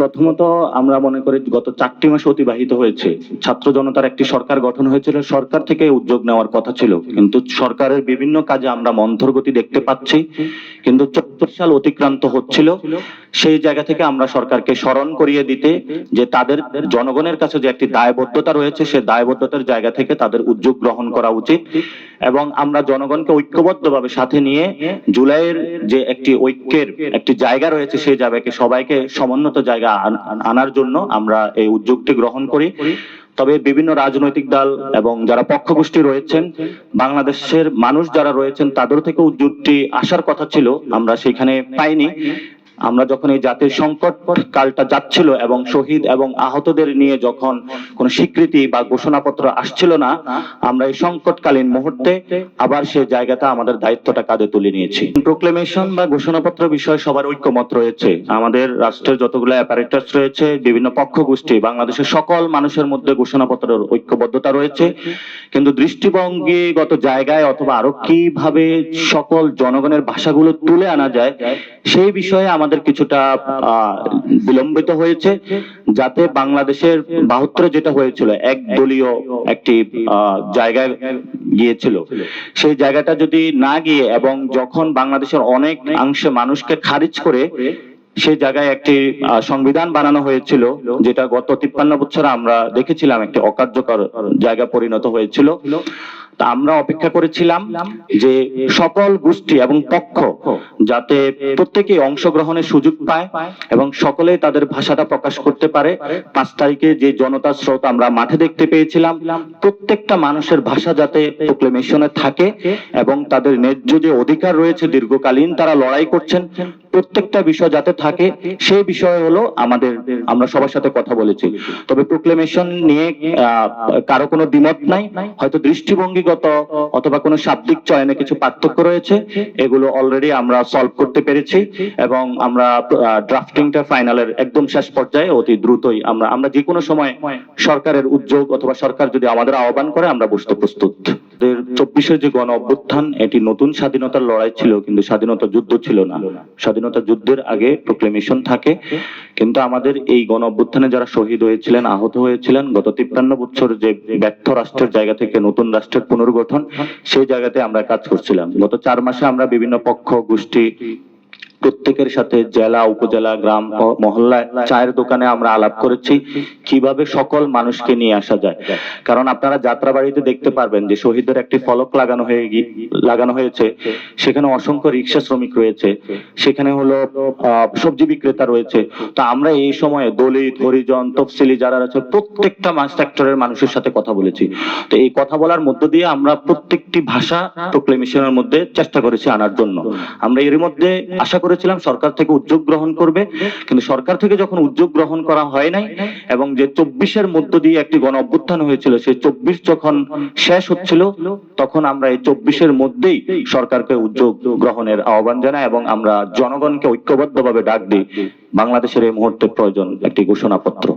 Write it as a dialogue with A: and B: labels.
A: প্রথমত আমরা মনে করি গত চারটি মাস অতিবাহিত হয়েছে। ছাত্র জনতার একটি সরকার গঠন হয়েছিল, সরকার থেকে উদ্যোগ নেওয়ার কথা ছিল। কিন্তু সরকারের বিভিন্ন কাজে আমরা মন্থর গতি দেখতে পাচ্ছি। কিন্তু চত্বর সাল অতিক্রান্ত হচ্ছিল। সেই জায়গা থেকে আমরা সরকারকে স্মরণ করিয়ে দিতে যে তাদের জনগণের কাছে যে একটি দায়বদ্ধতা রয়েছে, সে দায়বদ্ধতার জায়গা থেকে তাদের উদ্যোগ গ্রহণ করা উচিত। এবং আমরা জনগণকে ঐক্যবদ্ধভাবে সাথে নিয়ে জুলাইয়ের যে একটি ঐক্যের একটি জায়গা রয়েছে, সেই জায়গাকে সবাইকে সমুন্নত জায়গা আনার জন্য আমরা এই উদ্যোগটি গ্রহণ করি। তবে বিভিন্ন রাজনৈতিক দল এবং যারা পক্ষগোষ্ঠী রয়েছেন, বাংলাদেশের মানুষ যারা রয়েছেন, তাদের থেকে উদ্যোগটি আসার কথা ছিল, আমরা সেখানে পাইনি। আমরা যখন এই জাতির সংকট কালটা যাচ্ছিল এবং শহীদ এবং আহতদের নিয়ে যখন কোন স্বীকৃতি বা ঘোষণাপত্র আসছিল না, আমরা এই সংকটকালীন মুহূর্তে আবার সেই জায়গাটা আমাদের দায়িত্বটা কাঁধে তুলে নিয়েছি। প্রোক্লেমেশন বা ঘোষণাপত্র বিষয়ে সবার ঐক্যমত রয়েছে। আমাদের রাষ্ট্রের যতগুলো অ্যাপারেটাস রয়েছে, বিভিন্ন পক্ষ গোষ্ঠী বাংলাদেশের সকল মানুষের মধ্যে ঘোষণাপত্রের ঐক্যবদ্ধতা রয়েছে। কিন্তু দৃষ্টিভঙ্গিগত জায়গায় অথবা আরও কীভাবে সকল জনগণের ভাষাগুলো তুলে আনা যায়, সেই বিষয়ে আমাদের কিছুটা বিলম্বিত হয়েছে যাতে বাংলাদেশের বাহাত্তরে যেটা হয়েছিল এক দলীয় একটি জায়গায় গিয়েছিল। সেই জায়গাটা যদি না গিয়ে এবং যখন বাংলাদেশের অনেক অংশে মানুষকে খারিজ করে সেই জায়গায় একটি সংবিধান বানানো হয়েছিল, যেটা গত তিপ্পান্ন বছর আমরা দেখেছিলাম একটি অকার্যকর জায়গা পরিণত হয়েছিল। তা আমরা অপেক্ষা করেছিলাম যে সকল গোষ্ঠী এবং পক্ষ যাতে প্রত্যেকে অংশগ্রহণের সুযোগ পায় এবং সকলে তাদের ভাষাটা প্রকাশ করতে পারে। পাঁচ তারিখে যে জনতার স্রোত আমরা মাঠে দেখতে পেয়েছিলাম, প্রত্যেকটা মানুষের ভাষা যাতে প্রোক্লেমেশনে থাকে এবং তাদের ন্যায্য যে অধিকার রয়েছে দীর্ঘকালীন তারা লড়াই করছেন, প্রত্যেকটা বিষয় যাতে থাকে, সেই বিষয় হলো আমাদের, আমরা সবার সাথে কথা বলেছি। তবে প্রোক্লেমেশন নিয়ে কারও কোনো দ্বিমত নাই। হয়তো দৃষ্টিভঙ্গিগত অথবা কোনো শাব্দিক চয়নে কিছু পার্থক্য রয়েছে, এগুলো অলরেডি আমরা সলভ করতে পেরেছি এবং আমরা ড্রাফটিংটা ফাইনালের একদম শেষ পর্যায়ে অতি দ্রুতই আমরা আমরা যে কোনো সময় সরকারের উদ্যোগ অথবা সরকার যদি আমাদের আহ্বান করে, আমরা বসতে প্রস্তুত। চব্বিশের যে গণ অভ্যুত্থান, এটি নতুন স্বাধীনতার লড়াই ছিল, কিন্তু স্বাধীনতা যুদ্ধ ছিল না। স্বাধীনতা যুদ্ধের আগে প্রোক্লেমেশন থাকে, কিন্তু আমাদের এই গণ অভ্যুত্থানে যারা শহীদ হয়েছিলেন, আহত হয়েছিলেন, গত তিপ্পান্ন বছর যে ব্যর্থ রাষ্ট্রের জায়গা থেকে নতুন রাষ্ট্রের পুনর্গঠন, সেই জায়গাতে আমরা কাজ করছিলাম। গত চার মাসে আমরা বিভিন্ন পক্ষ, গোষ্ঠী প্রত্যেকের সাথে জেলা, উপজেলা, গ্রাম মহল্লায় চায়ের দোকানে আমরা আলাপ করেছি, কীভাবে সকল মানুষকে নিয়ে আসা যায়। কারণ আপনারা যাত্রাবাড়িতে দেখতে পারবেন যে শহীদের একটি ফলক লাগানো হয়ে লাগানো হয়েছে, সেখানে অসংখ্য রিক্সা শ্রমিক রয়েছে, সেখানে হলো সবজি বিক্রেতা রয়েছে। তো আমরা এই সময়ে দলিত, হরিজন, তফসিলি যারা আছে প্রত্যেকটা মাস সেক্টরের মানুষের সাথে কথা বলেছি। তো এই কথা বলার মধ্য দিয়ে আমরা প্রত্যেকটি ভাষা প্রোক্লেমেশনের মধ্যে চেষ্টা করেছি আনার জন্য। আমরা এর মধ্যে আশা করেছিলাম, সরকার থেকে উদ্যোগ গ্রহণ করবে। কিন্তু সরকার থেকে যখন উদ্যোগ গ্রহণ করা হয় নাই এবং যে চব্বিশের মধ্য দিয়ে একটি গণ অভ্যুত্থান হয়েছিল, সেই চব্বিশ যখন শেষ হচ্ছিল, তখন আমরা এই চব্বিশের মধ্যেই সরকারকে উদ্যোগ গ্রহণের আহ্বান জানাই এবং আমরা জনগণকে ঐক্যবদ্ধভাবে ডাক দিই। বাংলাদেশের এই মুহূর্তে প্রয়োজন একটি ঘোষণাপত্র।